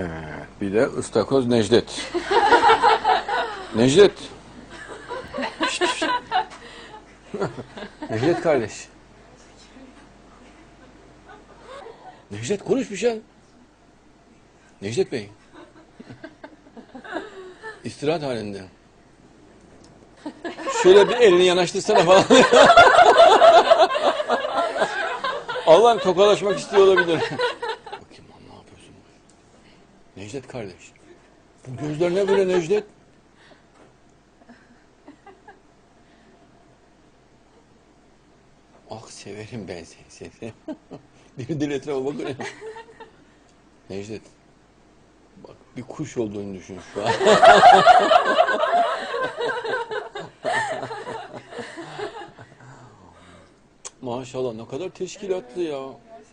Evet, bir de ıstakoz Necdet. Necdet. Necdet kardeş. Necdet konuş bir şey. Necdet Bey. İstirahat halinde. Şöyle bir elini yanaştırsana falan. Allah'ım tokalaşmak istiyor olabilir. Necdet kardeş. Bu gözler ne böyle Necdet? Ah severim ben seni. seni. bir dil etrafa bakıyor. Necdet. Bak bir kuş olduğunu düşün şu an. Maşallah ne kadar teşkilatlı ya.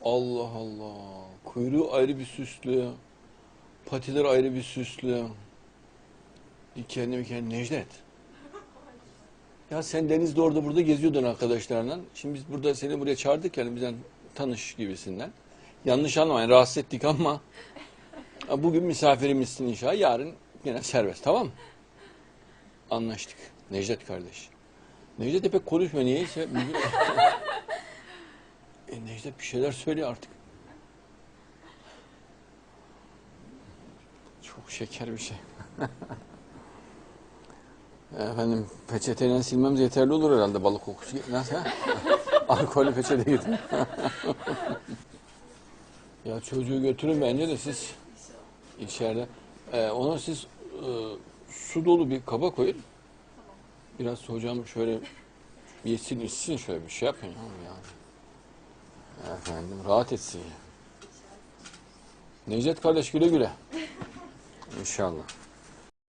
Allah Allah. Kuyruğu ayrı bir süslü. Patiler ayrı bir süslü. Dikenli mikenli Necdet. Ya sen denizde orada burada geziyordun arkadaşlarla. Şimdi biz burada seni buraya çağırdık yani bizden tanış gibisinden. Yanlış anlamayın rahatsız ettik ama bugün misafirimizsin inşallah. Yarın yine serbest tamam mı? Anlaştık. Necdet kardeş. Necdet de pek konuşmuyor niyeyse. E, Necdet bir şeyler söyle artık. Çok şeker bir şey. Efendim peçeteyle silmemiz yeterli olur herhalde balık kokusu gitmez ha? Alkollü peçete getir. ya çocuğu götürün bence de siz içeride. Ee, ona siz e, su dolu bir kaba koyun. Biraz hocam şöyle yesin içsin şöyle bir şey yapın ya. yani. Efendim rahat etsin. Necdet kardeş güle güle. İnşallah.